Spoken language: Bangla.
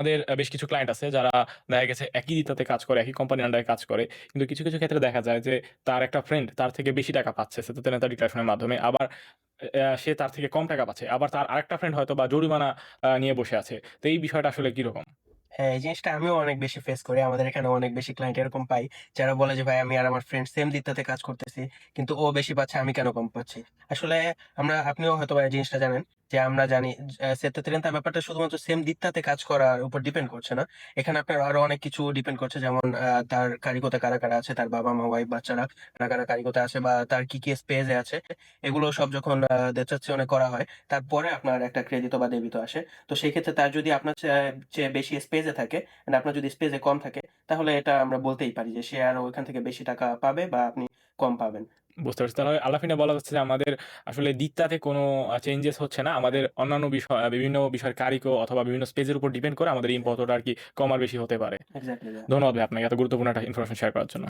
আমাদের বেশ কিছু ক্লায়েন্ট আছে যারা দেখা গেছে একই দিতাতে কাজ করে, একই কোম্পানির আন্ডারে কাজ করে। কিন্তু কিছু, কিছু ক্ষেত্রে দেখা যায় যে তার একটা ফ্রেন্ড তার থেকে বেশি টাকা পাচ্ছে সেতু নেতা ডিক্লারেশনের মাধ্যমে। আবার সে তার থেকে কম টাকা পাচ্ছে। আবার তার আরেকটা ফ্রেন্ড হয়তো বা জরিমানা নিয়ে বসে আছে। তো এই বিষয়টা আসলে কীরকম? হ্যাঁ, এই জিনিসটা আমিও অনেক বেশি ফেস করি। আমাদের এখানে অনেক বেশি ক্লায়েন্ট এরকম পাই। যারা বলে যে, "ভাই আমি আর আমার ফ্রেন্ড সেম দিকটাতে কাজ করতেছি। কিন্তু ও বেশি পাচ্ছে, আমি কেন কম পাচ্ছি?" আসলে আমরা আপনিও হয়তোবা এই জিনিসটা জানেন যে আমরা জানি সেত্তেরিনতা ব্যাপারটা শুধুমাত্র সেম দিকটাতে কাজ করার উপর ডিপেন্ড করছে না। এখানে আপনার আরও অনেক কিছু ডিপেন্ড করছে যেমন তার কারিগতে কারা, কারা আছে, তার বাবা-মা, ওয়াইফ, বাচ্চারা কারা, কারা কারিগতে আছে বা তার কি, কি স্পেস এ আছে। এগুলো সব যখন ডেটাচ্যনে করা হয়, তারপরে আপনার একটা ক্রেডিট বা ডেবিট আসে। তো সেই ক্ষেত্রে তার যদি আপনার চেয়ে বেশি স্পেস এ থাকে, আপনার যদি স্পেস এ কম থাকে, তাহলে এটা আমরা বলতেই পারি যে সে আরও ওইখান থেকে বেশি টাকা পাবে বা আপনি কম পাবেন। বুঝতে পারছি। তাহলে আলাফিনে বলা যাচ্ছে যে আমাদের আসলে দিকটাতে কোনো চেঞ্জেস হচ্ছে না। আমাদের অন্যান্য বিষয় বিভিন্ন বিষয়ের কারিকো অথবা বিভিন্ন স্পেজের উপর ডিপেন্ড করে আমাদের ইম্পোর্ট আর কি কমার বেশি হতে পারে। ধন্যবাদ ভাই আপনাকে এত গুরুত্বপূর্ণ একটা ইনফরমেশন শেয়ার করার জন্য।